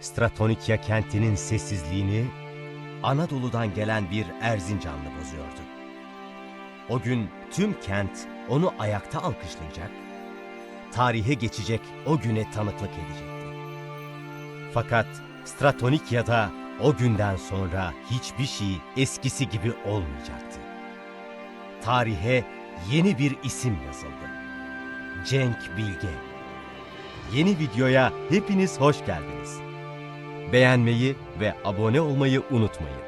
Stratonikya kentinin sessizliğini Anadolu'dan gelen bir Erzincanlı bozuyordu. O gün tüm kent onu ayakta alkışlayacak, tarihe geçecek o güne tanıklık edecekti. Fakat Stratonikya'da o günden sonra hiçbir şey eskisi gibi olmayacaktı. Tarihe yeni bir isim yazıldı. Cenk Bilge. Yeni videoya hepiniz hoş geldiniz. Beğenmeyi ve abone olmayı unutmayın.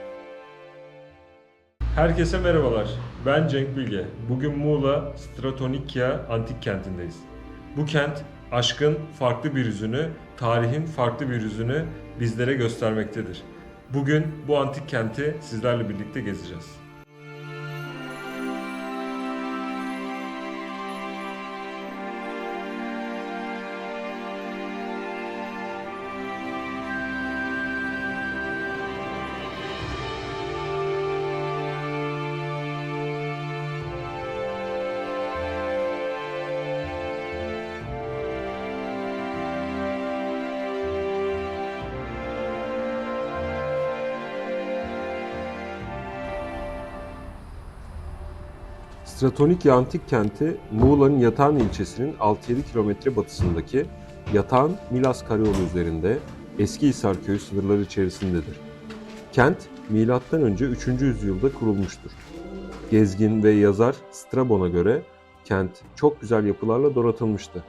Herkese merhabalar. Ben Cenk Bilge. Bugün Muğla Stratonikya antik kentindeyiz. Bu kent aşkın farklı bir yüzünü, tarihin farklı bir yüzünü bizlere göstermektedir. Bugün bu antik kenti sizlerle birlikte gezeceğiz. Stratonikya Antik Kenti, Muğla'nın Yatağan ilçesinin 6-7 kilometre batısındaki Yatağan Milas Karayolu üzerinde Eskihisar Köyü sınırları içerisindedir. Kent, M.Ö. 3. yüzyılda kurulmuştur. Gezgin ve yazar Strabon'a göre kent çok güzel yapılarla donatılmıştı.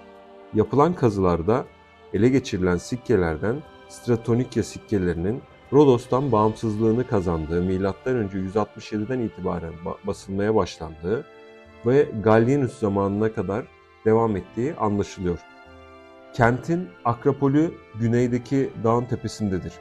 Yapılan kazılarda ele geçirilen sikkelerden Stratonikya sikkelerinin Rodos'tan bağımsızlığını kazandığı, M.Ö. 167'den itibaren ba- basılmaya başlandığı ve Gallienus zamanına kadar devam ettiği anlaşılıyor. Kentin Akropolü güneydeki dağın tepesindedir.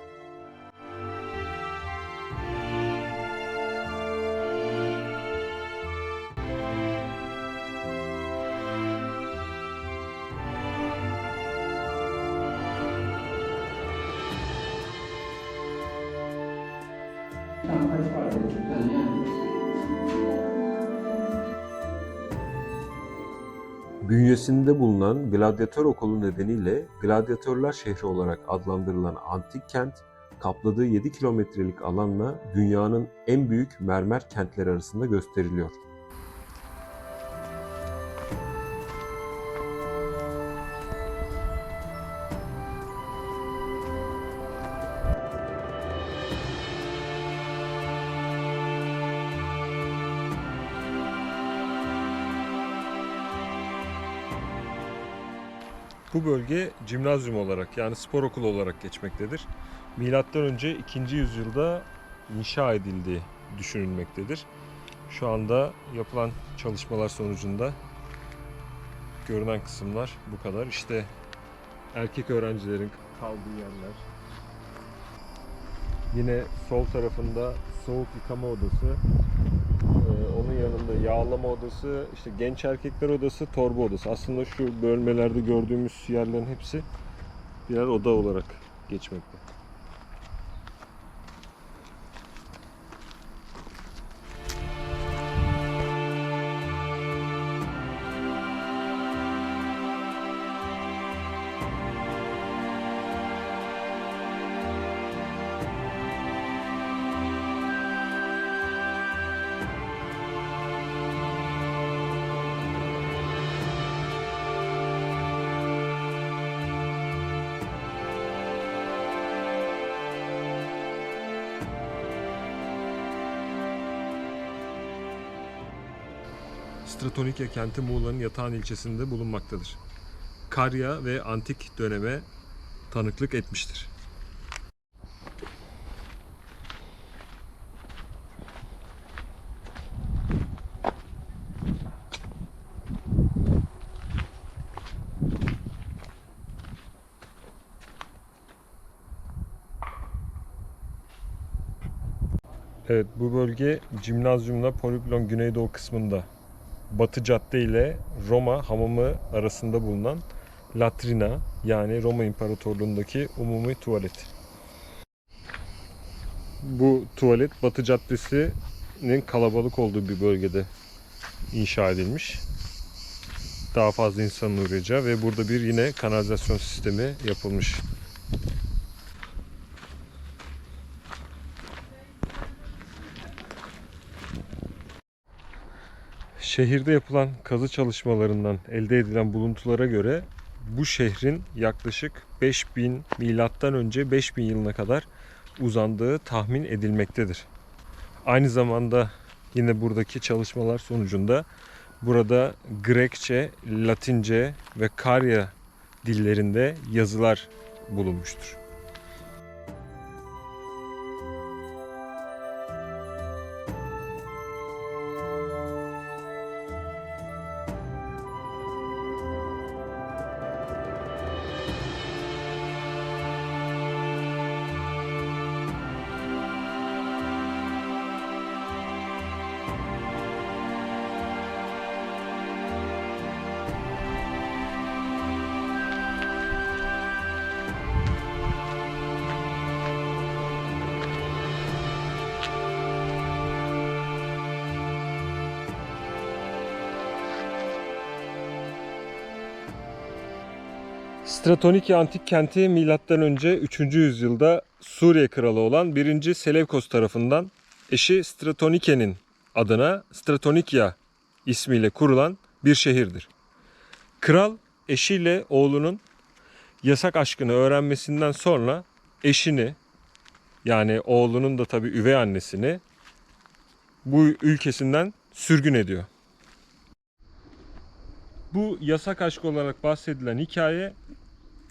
Bünyesinde bulunan gladyatör okulu nedeniyle gladyatörler şehri olarak adlandırılan antik kent, kapladığı 7 kilometrelik alanla dünyanın en büyük mermer kentleri arasında gösteriliyor. Bu bölge cimnazyum olarak yani spor okulu olarak geçmektedir. Milattan önce 2. yüzyılda inşa edildiği düşünülmektedir. Şu anda yapılan çalışmalar sonucunda görünen kısımlar bu kadar. İşte erkek öğrencilerin kaldığı yerler. Yine sol tarafında soğuk yıkama odası, yanında yağlama odası, işte genç erkekler odası, torba odası. Aslında şu bölmelerde gördüğümüz yerlerin hepsi birer oda olarak geçmekte. Stratonikya kenti Muğla'nın Yatağan ilçesinde bulunmaktadır. Karya ve antik döneme tanıklık etmiştir. Evet bu bölge Cimnazyum'la Poliplon Güneydoğu kısmında Batı Cadde ile Roma Hamamı arasında bulunan Latrina yani Roma İmparatorluğu'ndaki umumi tuvalet. Bu tuvalet Batı Caddesi'nin kalabalık olduğu bir bölgede inşa edilmiş. Daha fazla insanın uğrayacağı ve burada bir yine kanalizasyon sistemi yapılmış. Şehirde yapılan kazı çalışmalarından elde edilen buluntulara göre bu şehrin yaklaşık 5000 milattan önce 5000 yılına kadar uzandığı tahmin edilmektedir. Aynı zamanda yine buradaki çalışmalar sonucunda burada Grekçe, Latince ve Karya dillerinde yazılar bulunmuştur. Stratoniki antik kenti milattan önce 3. yüzyılda Suriye kralı olan 1. Selevkos tarafından eşi Stratonike'nin adına Stratonikia ismiyle kurulan bir şehirdir. Kral eşiyle oğlunun yasak aşkını öğrenmesinden sonra eşini yani oğlunun da tabii üvey annesini bu ülkesinden sürgün ediyor. Bu yasak aşk olarak bahsedilen hikaye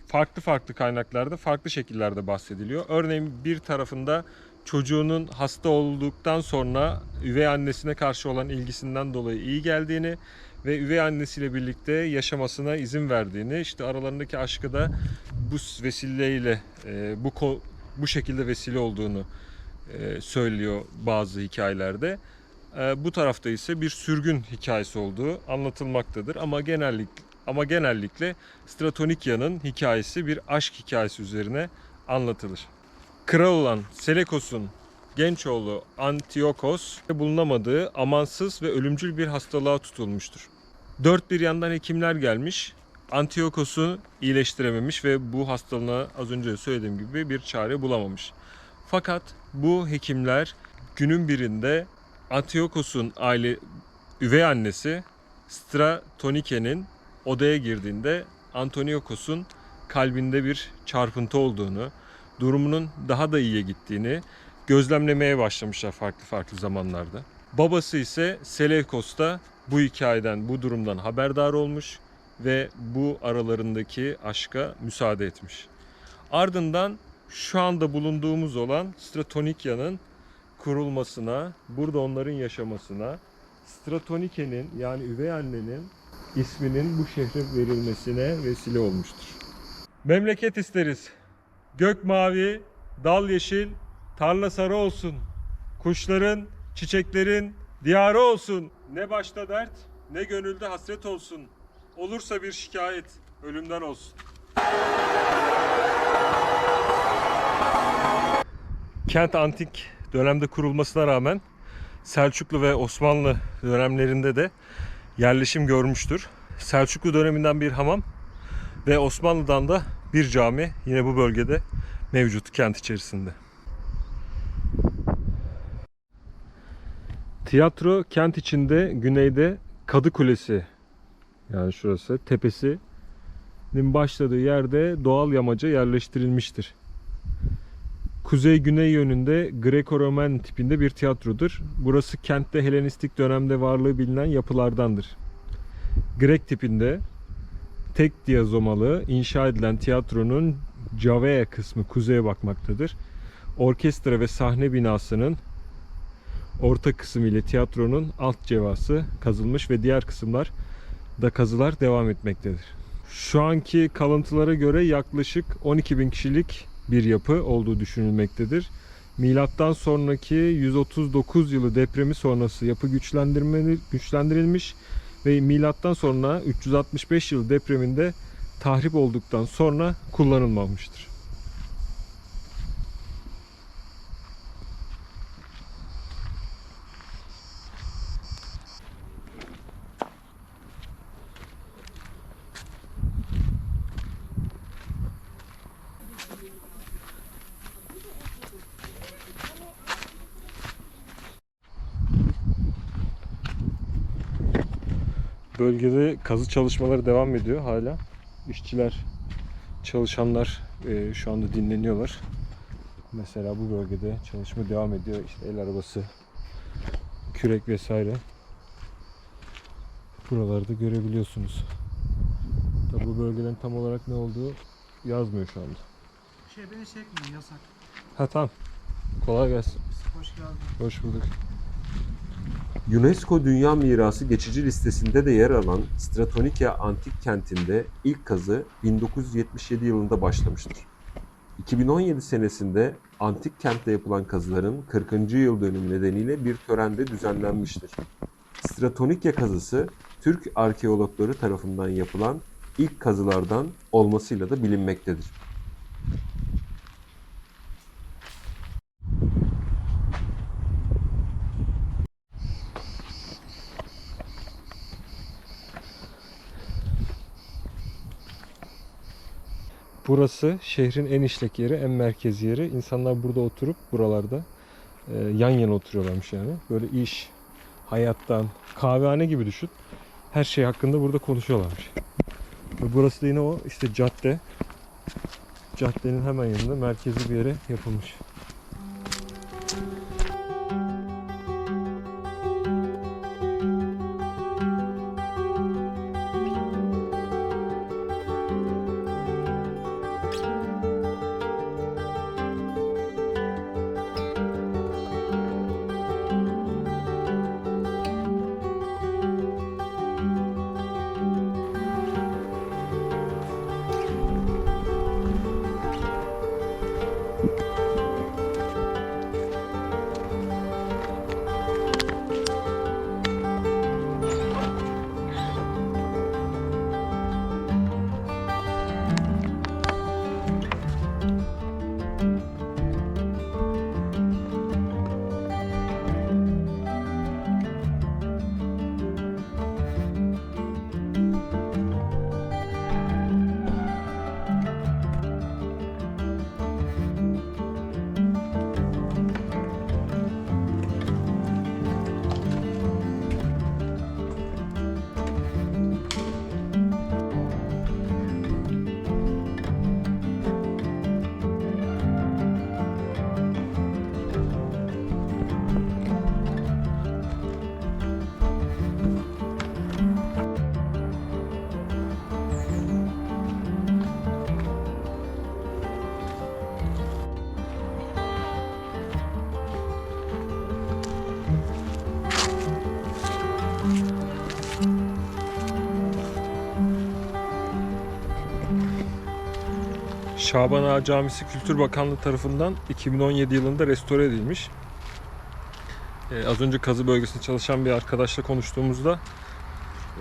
farklı farklı kaynaklarda farklı şekillerde bahsediliyor. Örneğin bir tarafında çocuğunun hasta olduktan sonra üvey annesine karşı olan ilgisinden dolayı iyi geldiğini ve üvey annesiyle birlikte yaşamasına izin verdiğini, işte aralarındaki aşkı da bu vesileyle e, bu bu şekilde vesile olduğunu e, söylüyor bazı hikayelerde. E, bu tarafta ise bir sürgün hikayesi olduğu anlatılmaktadır ama genellik ama genellikle Stratonikya'nın hikayesi bir aşk hikayesi üzerine anlatılır. Kral olan Selekos'un genç oğlu Antiochos bulunamadığı amansız ve ölümcül bir hastalığa tutulmuştur. Dört bir yandan hekimler gelmiş. Antiochos'u iyileştirememiş ve bu hastalığına az önce söylediğim gibi bir çare bulamamış. Fakat bu hekimler günün birinde Antiochos'un aile üvey annesi Stratonike'nin odaya girdiğinde Antoniokos'un kalbinde bir çarpıntı olduğunu, durumunun daha da iyiye gittiğini gözlemlemeye başlamışlar farklı farklı zamanlarda. Babası ise Seleukos da bu hikayeden, bu durumdan haberdar olmuş ve bu aralarındaki aşka müsaade etmiş. Ardından şu anda bulunduğumuz olan Stratonikya'nın kurulmasına, burada onların yaşamasına, Stratonike'nin yani üvey annenin isminin bu şehre verilmesine vesile olmuştur. Memleket isteriz. Gök mavi, dal yeşil, tarla sarı olsun. Kuşların, çiçeklerin diyarı olsun. Ne başta dert, ne gönülde hasret olsun. Olursa bir şikayet, ölümden olsun. Kent antik dönemde kurulmasına rağmen Selçuklu ve Osmanlı dönemlerinde de yerleşim görmüştür. Selçuklu döneminden bir hamam ve Osmanlı'dan da bir cami yine bu bölgede mevcut kent içerisinde. Tiyatro kent içinde güneyde Kadı Kulesi yani şurası tepesinin başladığı yerde doğal yamaca yerleştirilmiştir. Kuzey-güney yönünde Greko-Roman tipinde bir tiyatrodur. Burası kentte Helenistik dönemde varlığı bilinen yapılardandır. Grek tipinde tek diazomalı inşa edilen tiyatronun cavea kısmı kuzeye bakmaktadır. Orkestra ve sahne binasının orta kısmı ile tiyatronun alt cevası kazılmış ve diğer kısımlar da kazılar devam etmektedir. Şu anki kalıntılara göre yaklaşık 12 bin kişilik bir yapı olduğu düşünülmektedir. Milattan sonraki 139 yılı depremi sonrası yapı güçlendirilmiş ve milattan sonra 365 yıl depreminde tahrip olduktan sonra kullanılmamıştır. Bölgede kazı çalışmaları devam ediyor hala. İşçiler, çalışanlar e, şu anda dinleniyorlar. Mesela bu bölgede çalışma devam ediyor. İşte el arabası, kürek vesaire. Buralarda görebiliyorsunuz. Tabi bu bölgeden tam olarak ne olduğu yazmıyor şu anda. Şey beni çekmeyin yasak. Ha tamam. Kolay gelsin. Hoş geldin. Hoş bulduk. UNESCO Dünya Mirası geçici listesinde de yer alan Stratonikya Antik Kenti'nde ilk kazı 1977 yılında başlamıştır. 2017 senesinde antik kentte yapılan kazıların 40. yıl dönümü nedeniyle bir törende düzenlenmiştir. Stratonikya kazısı Türk arkeologları tarafından yapılan ilk kazılardan olmasıyla da bilinmektedir. Burası şehrin en işlek yeri, en merkezi yeri. İnsanlar burada oturup buralarda e, yan yana oturuyorlarmış yani. Böyle iş, hayattan, kahvehane gibi düşün. Her şey hakkında burada konuşuyorlarmış. Ve burası da yine o işte cadde. Caddenin hemen yanında merkezi bir yere yapılmış. Şaban Ağa Camisi Kültür Bakanlığı tarafından 2017 yılında restore edilmiş. Ee, az önce kazı bölgesinde çalışan bir arkadaşla konuştuğumuzda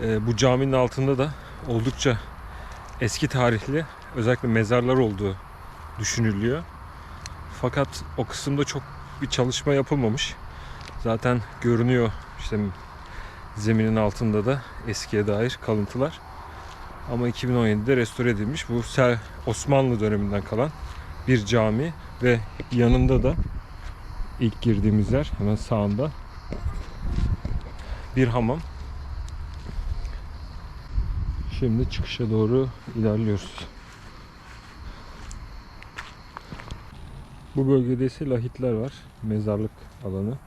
e, bu caminin altında da oldukça eski tarihli özellikle mezarlar olduğu düşünülüyor. Fakat o kısımda çok bir çalışma yapılmamış. Zaten görünüyor işte zeminin altında da eskiye dair kalıntılar. Ama 2017'de restore edilmiş. Bu Sel- Osmanlı döneminden kalan bir cami ve yanında da ilk girdiğimiz yer hemen sağında bir hamam. Şimdi çıkışa doğru ilerliyoruz. Bu bölgede ise lahitler var. Mezarlık alanı.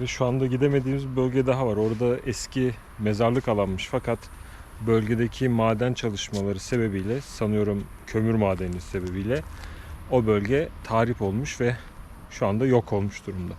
Ve şu anda gidemediğimiz bir bölge daha var. Orada eski mezarlık alanmış fakat bölgedeki maden çalışmaları sebebiyle sanıyorum kömür madeni sebebiyle o bölge tahrip olmuş ve şu anda yok olmuş durumda.